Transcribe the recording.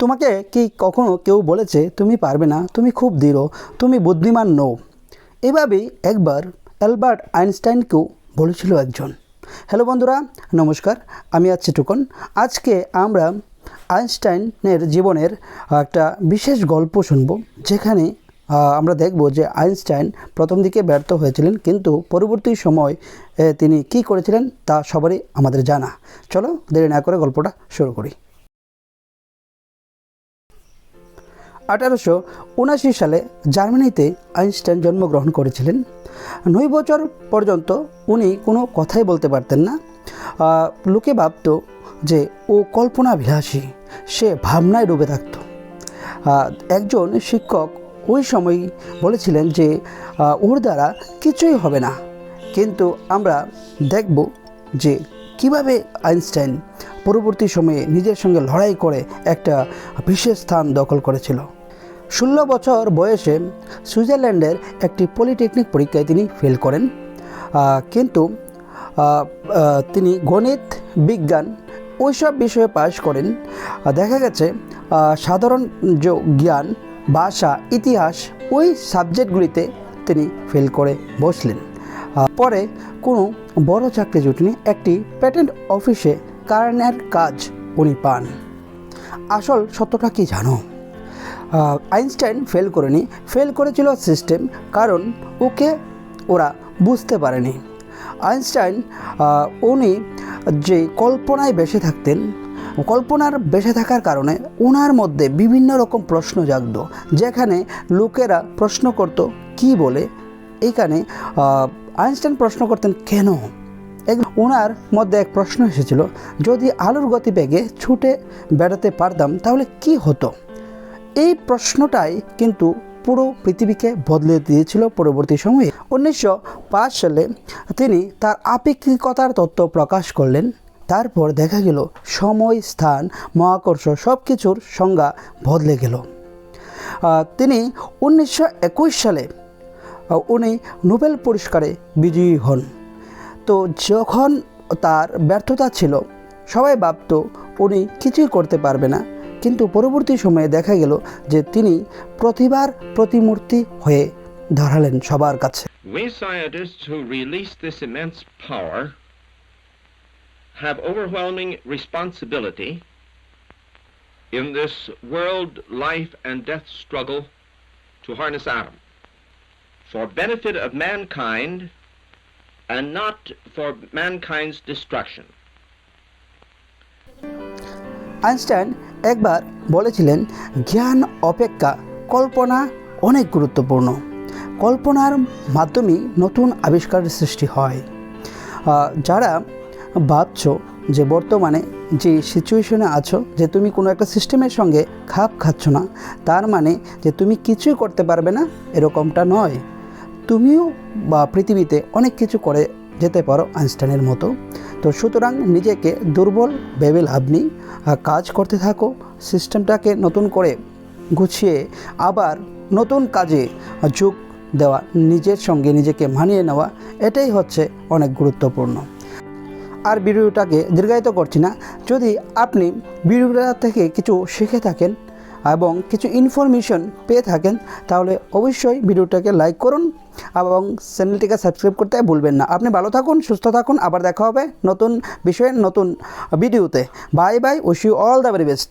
তোমাকে কি কখনো কেউ বলেছে, তুমি পারবে না, তুমি খুব দৃঢ়, তুমি বুদ্ধিমান নও এভাবেই একবার অ্যালবার্ট আইনস্টাইনকেও বলেছিল একজন। হ্যালো বন্ধুরা, নমস্কার, আমি আছি টুকন। আজকে আমরা আইনস্টাইনের জীবনের একটা বিশেষ গল্প শুনব, যেখানে আমরা দেখব যে আইনস্টাইন প্রথম দিকে ব্যর্থ হয়েছিলেন, কিন্তু পরবর্তী সময় তিনি কি করেছিলেন তা সবারই আমাদের জানা। চলো দেরি না করে গল্পটা শুরু করি। আঠারোশো উনাশি সালে জার্মানিতে আইনস্টাইন জন্মগ্রহণ করেছিলেন। নয় বছর পর্যন্ত উনি কোনো কথাই বলতে পারতেন না। লোকে ভাবত যে ও কল্পনাবিলাসী সে ভাবনায় ডুবে থাকত। একজন শিক্ষক ওই সময় বলেছিলেন যে ওর দ্বারা কিছুই হবে না। কিন্তু আমরা দেখব যে কীভাবে আইনস্টাইন পরবর্তী সময়ে নিজের সঙ্গে লড়াই করে একটা বিশেষ স্থান দখল করেছিল। ষোলো বছর বয়সে সুইজারল্যান্ডের একটি পলিটেকনিক পরীক্ষায় তিনি ফেল করেন। কিন্তু তিনি গণিত, বিজ্ঞান ওইসব বিষয়ে পাশ করেন। দেখা গেছে সাধারণ যে জ্ঞান, ভাষা, ইতিহাস, ওই সাবজেক্টগুলিতে তিনি ফেল করে বসলেন। পরে কোনো বড় চাকরি জুটনি, একটি প্যাটেন্ট অফিসে কারণের কাজ উনি পান। আসল সত্যটা কি জানো? আইনস্টাইন ফেল করেনি। ফেল করেছিল সিস্টেম, কারণ ওকে ওরা বুঝতে পারেনি। আইনস্টাইন উনি যে কল্পনায় বেঁচে থাকতেন, কল্পনার বেঁচে থাকার কারণে ওনার মধ্যে বিভিন্ন রকম প্রশ্ন জাগত, যেখানে লোকেরা প্রশ্ন করত, কি বলে? এখানে আইনস্টাইন প্রশ্ন করতেন, কেন? এক ওনার মধ্যে এক প্রশ্ন এসেছিল, যদি আলোর গতিবেগে ছুটে বেড়াতে পারতাম, তাহলে কি হতো? এই প্রশ্নটাই কিন্তু পুরো পৃথিবীকে বদলে দিয়েছিল পরবর্তী সময়ে। উনিশশো পাঁচ সালে তিনি তার আপেক্ষিকতার তত্ত্ব প্রকাশ করলেন। তারপর দেখা গেল, সময়, স্থান, মহাকর্ষ সব কিছুর সংজ্ঞা বদলে গেল। তিনি উনিশশো একুশ সালে উনি নোবেল পুরস্কারে বিজয়ী হন। তো যখন তার ব্যর্থতা ছিল, সবাই ভাবত উনি কিছুই করতে পারবে না। কিন্তু পরবর্তী সময়ে দেখা গেল যে তিনি প্রতিবার প্রতিমূর্তি হয়ে দাঁড়ালেন সবার কাছে We scientists who release this immense power have overwhelming responsibility in this world life and death struggle to harness atom for benefit of mankind and not for mankind's destruction. Einstein একবার বলেছিলেন, জ্ঞান, অপেক্ষা, কল্পনা অনেক গুরুত্বপূর্ণ। কল্পনার মাধ্যমেই নতুন আবিষ্কারের সৃষ্টি হয়। যারা ভাবছ যে বর্তমানে যে সিচুয়েশনে আছো, যে তুমি কোনো একটা সিস্টেমের সঙ্গে খাপ খাচ্ছ না, তার মানে যে তুমি কিছুই করতে পারবে না, এরকমটা নয়। তুমিও বা পৃথিবীতে অনেক কিছু করে যেতে পারো আইনস্টাইনের মতো। তো সুতরাং নিজেকে দুর্বল ভেবে লাভ নেই কাজ করতে থাকো, সিস্টেমটাকে নতুন করে গুছিয়ে আবার নতুন কাজে যোগ দেওয়া, নিজের সঙ্গে নিজেকে মানিয়ে নেওয়া, এটাই হচ্ছে অনেক গুরুত্বপূর্ণ। আর ভিডিওটাকে দীর্ঘায়িত করছি না। যদি আপনি ভিডিওটা থেকে কিছু শিখে থাকেন এবং কিছু ইনফরমেশন পেয়ে থাকেন, তাহলে অবশ্যই ভিডিওটাকে লাইক করুন এবং চ্যানেলটিকে সাবস্ক্রাইব করতে ভুলবেন না। আপনি ভালো থাকুন, সুস্থ থাকুন, আবার দেখা হবে নতুন বিষয়ে, নতুন ভিডিওতে bye bye wish you all the very best